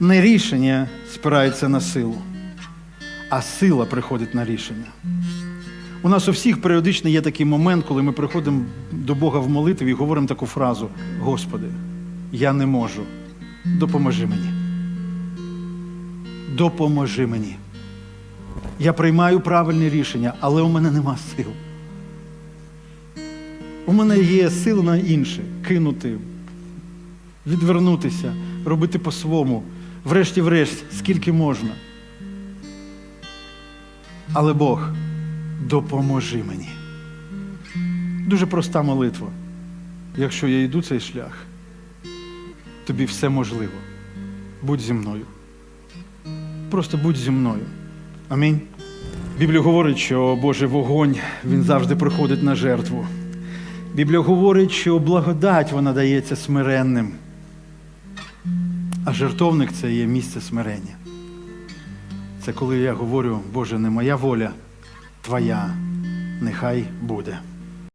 Не рішення спирається на силу, а сила приходить на рішення. У нас у всіх періодично є такий момент, коли ми приходимо до Бога в молитві і говоримо таку фразу: Господи, я не можу. Допоможи мені. Допоможи мені. Я приймаю правильне рішення, але у мене нема сил. У мене є сил на інше кинути, відвернутися, робити по-своєму, врешті-врешт, скільки можна. Але Бог, допоможи мені. Дуже проста молитва. Якщо я йду цей шлях, тобі все можливо. Будь зі мною. Просто будь зі мною. Амінь. Біблія говорить, що Божий вогонь він завжди приходить на жертву. Біблія говорить, що благодать вона дається смиренним. А жертовник це є місце смирення. Це коли я говорю, Боже, не моя воля, Твоя, нехай буде.